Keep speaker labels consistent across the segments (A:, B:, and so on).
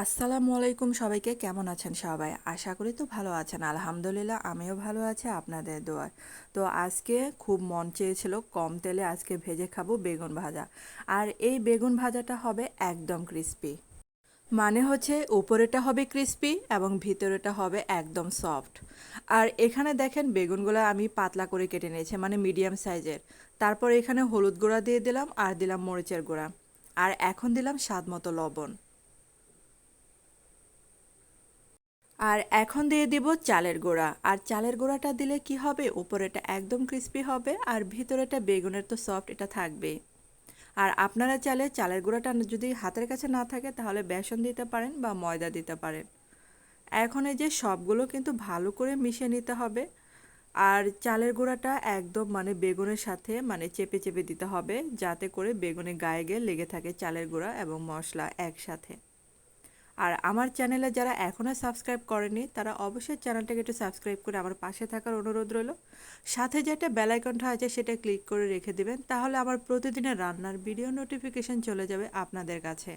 A: আসসালামু আলাইকুম সবাইকে, কেমন আছেন সবাই? আশা করি তো ভালো আছেন। আলহামদুলিল্লাহ, আমিও ভালো আছি আপনাদের দোয়ায়। তো আজকে খুব মন চেয়েছিল কম তেলে আজকে ভেজে খাব বেগুন ভাজা। আর এই বেগুন ভাজাটা হবে একদম ক্রিস্পি মানে হচ্ছে উপরেটা হবে ক্রিস্পি এবং ভিতরেটা হবে একদম সফট আর এখানে দেখেন বেগুনগুলো আমি পাতলা করে কেটে নিয়েছি মানে মিডিয়াম সাইজের তারপর এখানে হলুদ গুঁড়া দিয়ে দিলাম আর দিলাম মরিচের গুঁড়া। আর এখন দিলাম স্বাদ মতো লবণ। আর এখন দিয়ে দিব চালের গুঁড়া। আর চালের গুঁড়াটা দিলে কি হবে? উপরেটা একদম ক্রিস্পি হবে আর ভিতরেটা বেগুনের তো সফট এটা থাকবে। আর আপনারা চালে চালের গুঁড়াটা যদি হাতের কাছে না থাকে তাহলে বেসন দিতে পারেন বা ময়দা দিতে পারেন। এখন এই যে সবগুলো কিন্তু ভালো করে মিশিয়ে নিতে হবে। আর চালের গুঁড়াটা একদম মানে বেগুনের সাথে মানে চেপে চেপে দিতে হবে যাতে করে বেগুনে গায়ে গিয়ে লেগে থাকে চালের গুঁড়া এবং মশলা একসাথে। আর আমার চ্যানেলে যারা এখনও সাবস্ক্রাইব করেনি, তারা অবশ্যই চ্যানেলটাকে একটু সাবস্ক্রাইব করে আমার পাশে থাকার অনুরোধ রইল। সাথে যে একটা বেলাইকনটা আছে, সেটা ক্লিক করে রেখে দেবেন, তাহলে আমার প্রতিদিনের রান্নার ভিডিও নোটিফিকেশন চলে যাবে আপনাদের কাছে।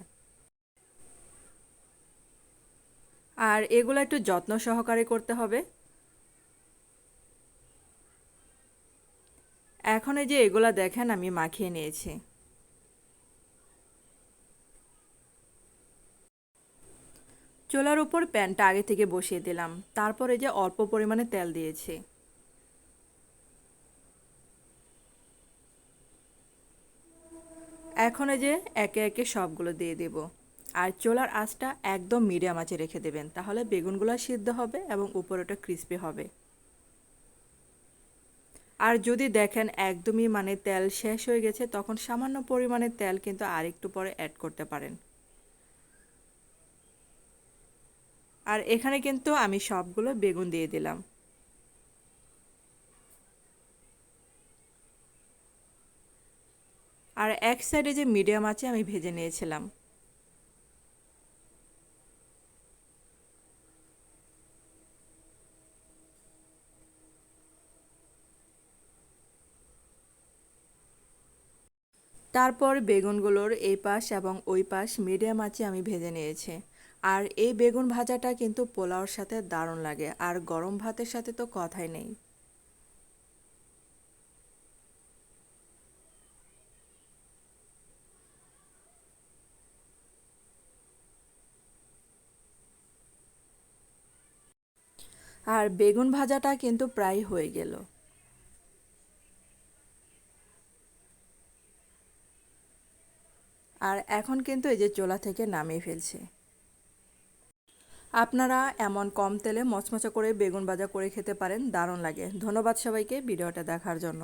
A: আর এগুলো একটু যত্ন সহকারে করতে হবে। এখন এই যে এগুলা দেখেন, আমি মাখিয়ে নিয়েছি। চুলার উপর প্যানটা আগে থেকে বসিয়ে দিলাম। তারপরে যে অল্প পরিমাণে তেল দিয়েছি। এখন যে একে একে সবগুলো দিয়ে দেব। আর চোলার আঁচটা একদম মিডিয়াম আঁচে রেখে দেবেন। তাহলে বেগুনগুলো সিদ্ধ হবে এবং উপরেটা ক্রিস্পি হবে। আর যদি দেখেন একদমই মানে তেল শেষ হয়ে গেছে, তখন সামান্য পরিমাণে তেল কিন্তু আরেকটু পরে অ্যাড করতে পারেন। আর এখানে কিন্তু আমি সবগুলো বেগুন দিয়ে দিলাম। আর এক সাইডে যে মিডিয়াম আছে, আমি ভেজে নিয়েছিলাম। তারপর বেগুনগুলোর এই পাশ এবং ওই পাশ মিডিয়াম আছে, আমি ভেজে নিয়েছি। আর এই বেগুন ভাজাটা কিন্তু পোলাওর সাথে দারুণ লাগে, আর গরম ভাতের সাথে তো কথাই নেই। আর বেগুন ভাজাটা কিন্তু প্রায় হয়ে গেল। আর এখন কিন্তু এই যে চোলা থেকে নামিয়ে ফেলছে। আপনারা এমন কম তেলে মচমচা করে বেগুন ভাজা করে খেতে পারেন, দারুণ লাগে। ধন্যবাদ সবাইকে ভিডিওটা দেখার জন্য।